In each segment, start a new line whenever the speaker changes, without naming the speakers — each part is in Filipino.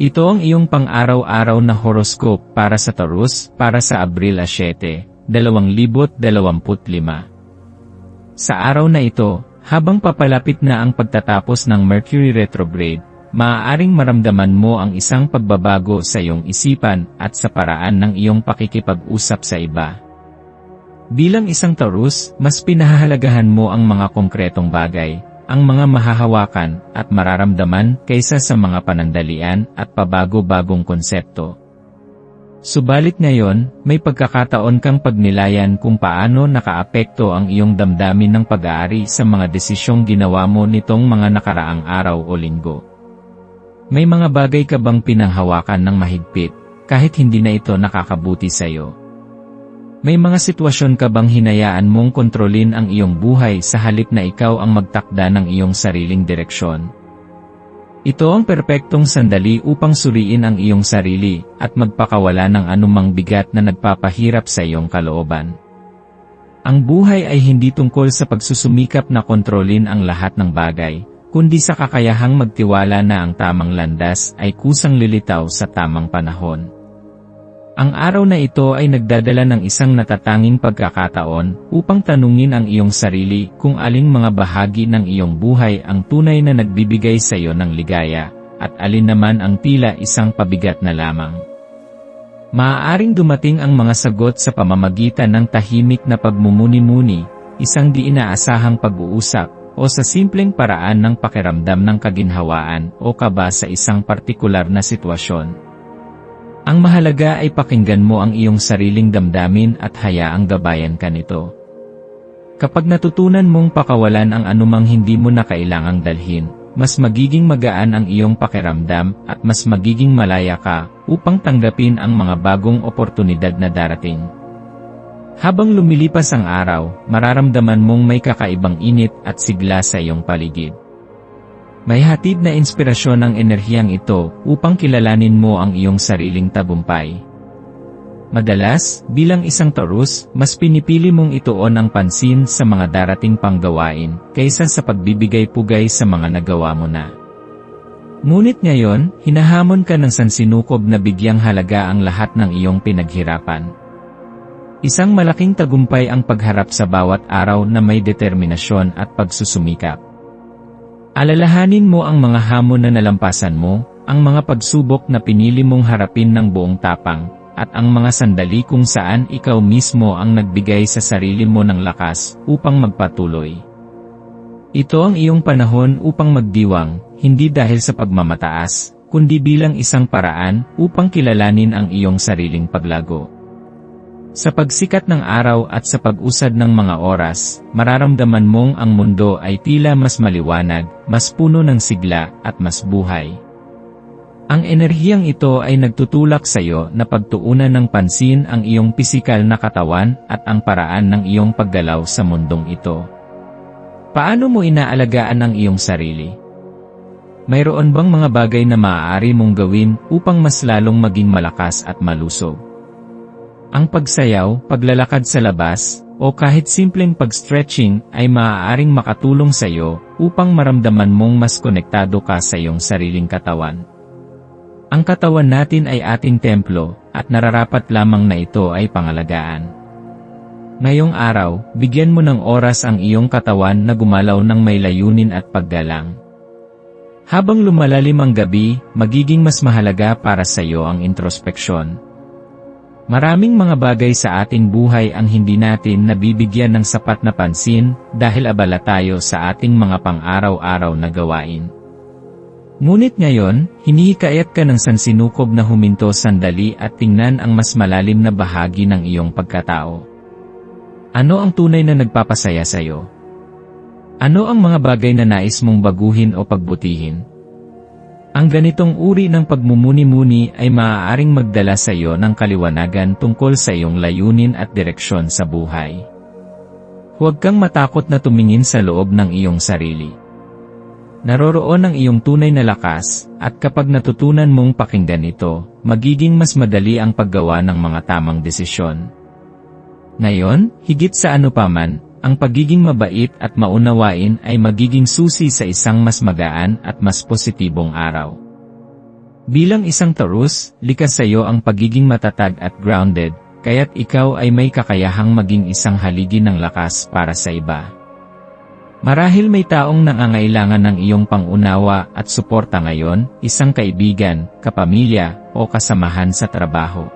Ito ang iyong pang-araw-araw na horoscope para sa Taurus para sa Abril 7, 2025. Sa araw na ito, habang papalapit na ang pagtatapos ng Mercury retrograde, maaaring maramdaman mo ang isang pagbabago sa iyong isipan at sa paraan ng iyong pakikipag-usap sa iba. Bilang isang Taurus, mas pinahahalagahan mo ang mga konkretong bagay, ang mga mahahawakan at mararamdaman kaysa sa mga panandalian at pabago-bagong konsepto. Subalit ngayon, may pagkakataon kang pagnilayan kung paano nakaapekto ang iyong damdamin ng pag-aari sa mga desisyong ginawa mo nitong mga nakaraang araw o linggo. May mga bagay ka bang pinanghawakan ng mahigpit, kahit hindi na ito nakakabuti sa iyo? May mga sitwasyon ka bang hinayaan mong kontrolin ang iyong buhay sa halip na ikaw ang magtakda ng iyong sariling direksyon? Ito ang perpektong sandali upang suriin ang iyong sarili at magpakawala ng anumang bigat na nagpapahirap sa iyong kalooban. Ang buhay ay hindi tungkol sa pagsusumikap na kontrolin ang lahat ng bagay, kundi sa kakayahang magtiwala na ang tamang landas ay kusang lilitaw sa tamang panahon. Ang araw na ito ay nagdadala ng isang natatanging pagkakataon upang tanungin ang iyong sarili kung aling mga bahagi ng iyong buhay ang tunay na nagbibigay sa iyo ng ligaya, at alin naman ang tila isang pabigat na lamang. Maaaring dumating ang mga sagot sa pamamagitan ng tahimik na pagmumuni-muni, isang di inaasahang pag-uusap, o sa simpleng paraan ng pakiramdam ng kaginhawaan o kaba sa isang partikular na sitwasyon. Ang mahalaga ay pakinggan mo ang iyong sariling damdamin at hayaang gabayan ka nito. Kapag natutunan mong pakawalan ang anumang hindi mo na kailangang dalhin, mas magiging magaan ang iyong pakiramdam at mas magiging malaya ka upang tanggapin ang mga bagong oportunidad na darating. Habang lumilipas ang araw, mararamdaman mong may kakaibang init at sigla sa iyong paligid. May hatid na inspirasyon ang enerhiyang ito upang kilalanin mo ang iyong sariling tagumpay. Madalas, bilang isang Taurus, mas pinipili mong ituon ang pansin sa mga darating pang gawain kaysa sa pagbibigay pugay sa mga nagawa mo na. Ngunit ngayon, hinahamon ka ng sansinukob na bigyang halaga ang lahat ng iyong pinaghirapan. Isang malaking tagumpay ang pagharap sa bawat araw na may determinasyon at pagsusumikap. Alalahanin mo ang mga hamon na nalampasan mo, ang mga pagsubok na pinili mong harapin ng buong tapang, at ang mga sandali kung saan ikaw mismo ang nagbigay sa sarili mo ng lakas upang magpatuloy. Ito ang iyong panahon upang magdiwang, hindi dahil sa pagmamataas, kundi bilang isang paraan upang kilalanin ang iyong sariling paglago. Sa pagsikat ng araw at sa pag-usad ng mga oras, mararamdaman mong ang mundo ay tila mas maliwanag, mas puno ng sigla, at mas buhay. Ang enerhiyang ito ay nagtutulak sa iyo na pagtuunan ng pansin ang iyong pisikal na katawan at ang paraan ng iyong paggalaw sa mundong ito. Paano mo inaalagaan ang iyong sarili? Mayroon bang mga bagay na maaari mong gawin upang mas lalong maging malakas at malusog? Ang pagsayaw, paglalakad sa labas, o kahit simpleng pag-stretching ay maaaring makatulong sa iyo upang maramdaman mong mas konektado ka sa iyong sariling katawan. Ang katawan natin ay ating templo, at nararapat lamang na ito ay pangalagaan. Ngayong araw, bigyan mo ng oras ang iyong katawan na gumalaw ng may layunin at paggalang. Habang lumalalim ang gabi, magiging mas mahalaga para sa iyo ang introspeksyon Maraming mga bagay sa ating buhay ang hindi natin nabibigyan ng sapat na pansin dahil abala tayo sa ating mga pang-araw-araw na gawain. Ngunit ngayon, hinihikayat ka ng sansinukob na huminto sandali at tingnan ang mas malalim na bahagi ng iyong pagkatao. Ano ang tunay na nagpapasaya sa iyo? Ano ang mga bagay na nais mong baguhin o pagbutihin? Ang ganitong uri ng pagmumuni-muni ay maaaring magdala sa iyo ng kaliwanagan tungkol sa iyong layunin at direksyon sa buhay. Huwag kang matakot na tumingin sa loob ng iyong sarili. Naroroon ang iyong tunay na lakas, at kapag natutunan mong pakinggan ito, magiging mas madali ang paggawa ng mga tamang desisyon. Ngayon, higit sa ano paman, ang pagiging mabait at maunawain ay magiging susi sa isang mas magaan at mas positibong araw. Bilang isang Taurus, likas sa iyo ang pagiging matatag at grounded, kaya't ikaw ay may kakayahang maging isang haligi ng lakas para sa iba. Marahil may taong nangangailangan ng iyong pangunawa at suporta ngayon, isang kaibigan, kapamilya, o kasamahan sa trabaho.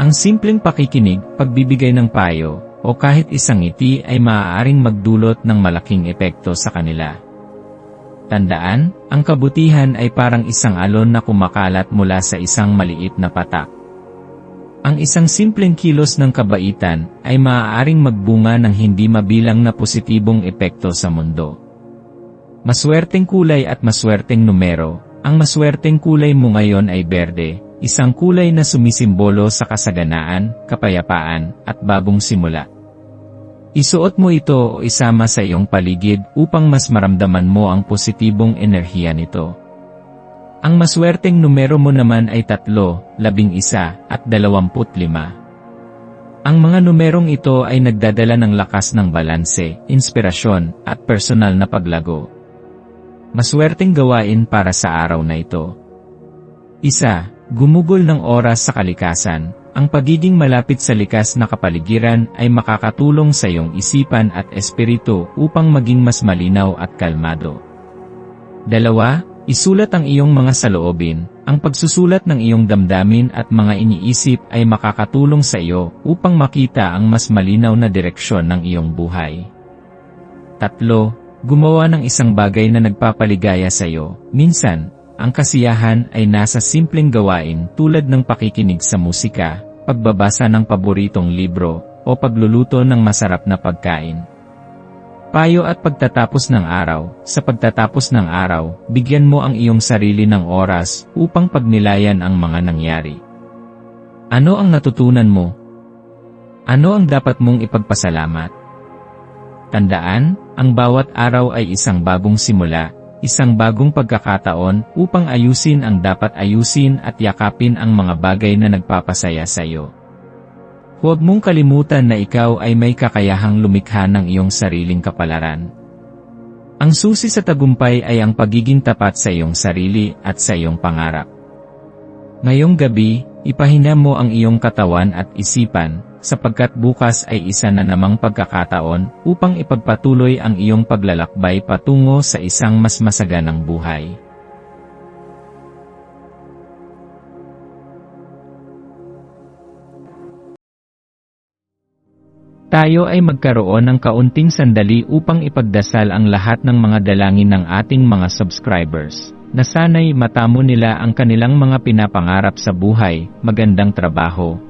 Ang simpleng pakikinig, pagbibigay ng payo, o kahit isang ngiti ay maaaring magdulot ng malaking epekto sa kanila. Tandaan, ang kabutihan ay parang isang alon na kumakalat mula sa isang maliit na patak. Ang isang simpleng kilos ng kabaitan ay maaaring magbunga ng hindi mabilang na positibong epekto sa mundo. Maswerteng kulay at maswerteng numero, ang maswerteng kulay mo ngayon ay berde, isang kulay na sumisimbolo sa kasaganaan, kapayapaan, at bagong simula. Isuot mo ito o isama sa iyong paligid upang mas maramdaman mo ang positibong enerhiya nito. Ang maswerteng numero mo naman ay tatlo, labing isa, at dalawamput lima. Ang mga numerong ito ay nagdadala ng lakas ng balanse, inspirasyon, at personal na paglago. Maswerteng gawain para sa araw na ito. Isa, gumugol ng oras sa kalikasan. Ang pagiging malapit sa likas na kapaligiran ay makakatulong sa iyong isipan at espiritu upang maging mas malinaw at kalmado. Dalawa, isulat ang iyong mga saloobin. Ang pagsusulat ng iyong damdamin at mga iniisip ay makakatulong sa iyo upang makita ang mas malinaw na direksyon ng iyong buhay. Tatlo, gumawa ng isang bagay na nagpapaligaya sa iyo. Minsan, ang kasiyahan ay nasa simpleng gawain tulad ng pakikinig sa musika, pagbabasa ng paboritong libro, o pagluluto ng masarap na pagkain. Payo at pagtatapos ng araw, sa pagtatapos ng araw, bigyan mo ang iyong sarili ng oras upang pagnilayan ang mga nangyari. Ano ang natutunan mo? Ano ang dapat mong ipagpasalamat? Tandaan, ang bawat araw ay isang bagong simula, isang bagong pagkakataon upang ayusin ang dapat ayusin at yakapin ang mga bagay na nagpapasaya sa iyo. Huwag mong kalimutan na ikaw ay may kakayahang lumikha ng iyong sariling kapalaran. Ang susi sa tagumpay ay ang pagiging tapat sa iyong sarili at sa iyong pangarap. Ngayong gabi, ipahina mo ang iyong katawan at isipan, sapagkat bukas ay isa na namang pagkakataon upang ipagpatuloy ang iyong paglalakbay patungo sa isang mas masaganang buhay. Tayo ay magkaroon ng kaunting sandali upang ipagdasal ang lahat ng mga dalangin ng ating mga subscribers, na sana'y matamo nila ang kanilang mga pinapangarap sa buhay, magandang trabaho,